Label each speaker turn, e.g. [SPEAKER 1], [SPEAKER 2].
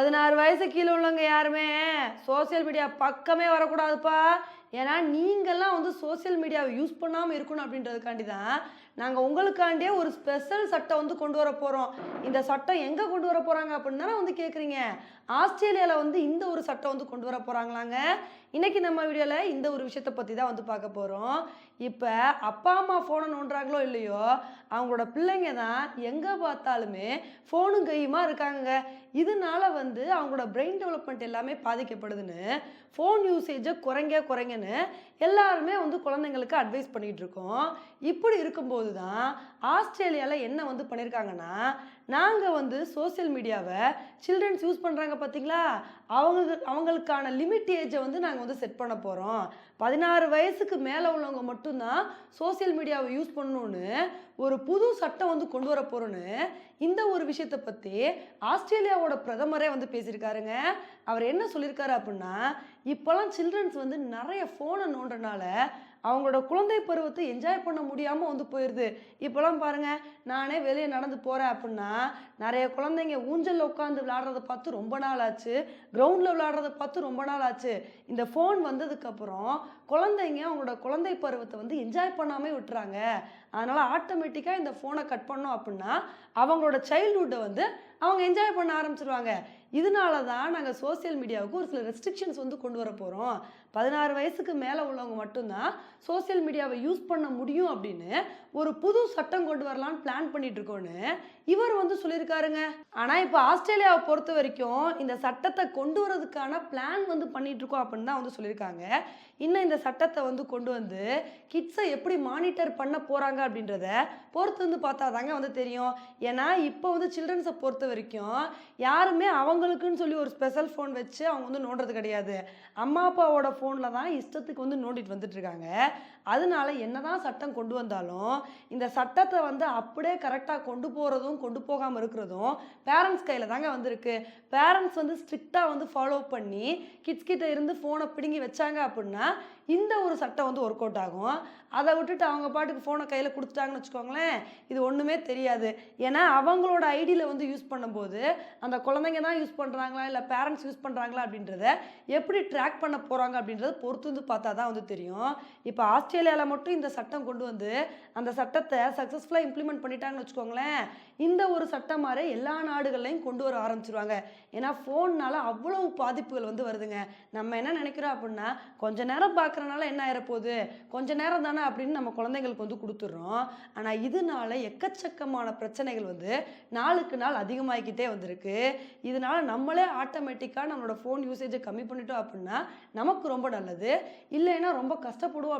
[SPEAKER 1] பதினாறு வயசு கீழே உள்ளவங்க யாருமே சோஷியல் மீடியா பக்கமே வரக்கூடாதுப்பா. ஏன்னா நீங்கள்லாம் வந்து சோஷியல் மீடியாவை யூஸ் பண்ணாமல் இருக்கணும் அப்படின்றதுக்காண்டி தான் நாங்கள் உங்களுக்காண்டியே ஒரு ஸ்பெஷல் சட்டம் வந்து கொண்டு வர போகிறோம் இந்த சட்டம் எங்கே கொண்டு வர போகிறாங்க அப்படின்னு தானே வந்து கேட்குறீங்க ஆஸ்திரேலியாவில் வந்து இந்த ஒரு சட்டம் வந்து கொண்டு வர போகிறாங்களாங்க இன்றைக்கி நம்ம வீடியோவில் இந்த ஒரு விஷயத்தை பற்றி தான் வந்து பார்க்க போகிறோம் இப்போ அப்பா அம்மா ஃபோனை நோண்டுறாங்களோ இல்லையோ அவங்களோட பிள்ளைங்க தான் எங்கே பார்த்தாலுமே ஃபோனும் கையுமா இருக்காங்க இதனால வந்து அவங்களோட பிரெயின் டெவலப்மெண்ட் எல்லாமே பாதிக்கப்படுதுன்னு ஃபோன் யூசேஜை குறைங்க குறைங்கன்னு எல்லாருமே வந்து குழந்தைங்களுக்கு அட்வைஸ் பண்ணிகிட்டு இருக்கோம். இப்படி இருக்கும்போது தான் ஆஸ்திரேலியாவில் என்ன வந்து பண்ணியிருக்காங்கன்னா நாங்கள் வந்து சோஷியல் மீடியாவை சில்ட்ரன்ஸ் யூஸ் பண்ணுறாங்க பார்த்தீங்களா அவங்க அவங்களுக்கான லிமிட் ஏஜை வந்து நாங்கள் வந்து செட் பண்ண போகிறோம் பதினாறு வயசுக்கு மேலே உள்ளவங்க மட்டும்தான் சோஷியல் மீடியாவை யூஸ் பண்ணணும்னு ஒரு புது சட்டம் வந்து கொண்டு வர போகிறோன்னு இந்த ஒரு விஷயத்தை பற்றி ஆஸ்திரேலியாவோட பிரதமரே வந்து பேசியிருக்காருங்க. அவர் என்ன சொல்லியிருக்காரு அப்படின்னா இப்போல்லாம் சில்ட்ரன்ஸ் வந்து நிறைய ஃபோனை நோண்டுறனால அவங்களோட குழந்தை பருவத்தை என்ஜாய் பண்ண முடியாமல் வந்து போயிடுது இப்போலாம் பாருங்கள் நானே வெளியே நடந்து போகிறேன் அப்படின்னா நிறைய குழந்தைங்க ஊஞ்சலில் உட்காந்து விளையாடுறத பார்த்து ரொம்ப நாள் ஆச்சு. கிரவுண்டில் விளையாடுறத பார்த்து ரொம்ப நாள் ஆச்சு. இந்த ஃபோன் வந்ததுக்கப்புறம் குழந்தைங்க அவங்களோட குழந்தை பருவத்தை வந்து என்ஜாய் பண்ணாமல் விட்டுறாங்க. அதனால் ஆட்டோமேட்டிக்காக இந்த ஃபோனை கட் பண்ணோம் அப்படின்னா அவங்களோட சைல்ட்ஹுட்டை வந்து அவங்க என்ஜாய் பண்ண ஆரம்பிச்சிருவாங்க. இதனால தான் நாங்கள் சோஷியல் மீடியாவுக்கு ஒரு சில ரெஸ்ட்ரிக்ஷன்ஸ் வந்து கொண்டு வர போகிறோம் பதினாறு வயசுக்கு மேலே உள்ளவங்க மட்டும்தான் சோஷியல் மீடியாவை யூஸ் பண்ண முடியும் அப்படின்னு ஒரு புது சட்டம் கொண்டு வரலான்னு பிளான் பண்ணிட்டு இருக்கோன்னு இவர் வந்து சொல்லியிருக்காருங்க. ஆனால் இப்போ ஆஸ்திரேலியாவை பொறுத்த வரைக்கும் இந்த சட்டத்தை கொண்டு வரதுக்கான பிளான் வந்து பண்ணிட்டு இருக்கோம் அப்படின்னு தான் வந்து சொல்லியிருக்காங்க. இன்னும் இந்த சட்டத்தை வந்து கொண்டு வந்து கிட்ஸை எப்படி மானிட்டர் பண்ண போகிறாங்க அப்படின்றத பொறுத்து வந்து பார்த்தா தாங்க வந்து தெரியும். ஏன்னா இப்போ வந்து சில்ட்ரன்ஸை பொறுத்த வரைக்கும் யாருமே அவங்களுக்குன்னு சொல்லி ஒரு ஸ்பெஷல் ஃபோன் வச்சு அவங்க வந்து நோண்டுறது கிடையாது. அம்மா அப்பாவோட ஃபோனில் தான் இஷ்டத்துக்கு வந்து நோண்டிட்டு வந்துட்டு இருக்காங்க அதனால என்னதான் சட்டம் கொண்டு வந்தாலும் இந்த சட்டத்தை வந்து அப்படியே கரெக்டாக கொண்டு போகிறதும் கொண்டு போகாமல் இருக்கிறதும் பேரண்ட்ஸ் கையில் தாங்க வந்திருக்கு. பேரண்ட்ஸ் வந்து ஸ்ட்ரிக்டாக வந்து ஃபாலோ பண்ணி கிட்ஸ் கிட்ட இருந்து ஃபோனை பிடுங்கி வச்சாங்க அப்படின்னா இந்த ஒரு சட்டம் வந்து ஒர்க் அவுட் ஆகும். அதை விட்டுட்டு அவங்க பாட்டுக்கு ஃபோனை கையில் கொடுத்துட்டாங்கன்னு வச்சுக்கோங்களேன் இது ஒன்றுமே தெரியாது. ஏன்னா அவங்களோட ஐடியில் வந்து யூஸ் பண்ணும்போது அந்த குழந்தைங்க தான் யூஸ் பண்ணுறாங்களா இல்லை பேரண்ட்ஸ் யூஸ் பண்ணுறாங்களா அப்படின்றத எப்படி ட்ராக் பண்ண போகிறாங்க அப்படின்றத பொறுத்து வந்து பார்த்தா தான் வந்து தெரியும். இப்போ ஆஸ்திரேலியாவில் மட்டும் இந்த சட்டம் கொண்டு வந்து அந்த சட்டத்தை சக்ஸஸ்ஃபுல்லாக இம்ப்ளிமெண்ட் பண்ணிட்டாங்கன்னு வச்சுக்கோங்களேன் இந்த ஒரு சட்டம் மாதிரி எல்லா நாடுகள்லையும் கொண்டு வர ஆரம்பிச்சிருவாங்க. ஏன்னா ஃபோன்னால் அவ்வளவு பாதிப்புகள் வந்து வருதுங்க. நம்ம என்ன நினைக்கிறோம் அப்படின்னா கொஞ்ச நேரம் பார்க்குறனால என்ன ஆயிரப்போகுது? கொஞ்ச நேரம் தானே அப்படின்னு நம்ம குழந்தைங்களுக்கு வந்து கொடுத்துட்றோம். ஆனால் இதனால எக்கச்சக்கமான பிரச்சனைகள் வந்து நாளுக்கு நாள் அதிகமாகிக்கிட்டே வந்திருக்கு. இதனால நம்மளே ஆட்டோமேட்டிக்காக நம்மளோட ஃபோன் யூசேஜை கம்மி பண்ணிட்டோம் அப்படின்னா நமக்கு ரொம்ப நல்லது. இல்லைன்னா ரொம்ப கஷ்டப்படுவோம்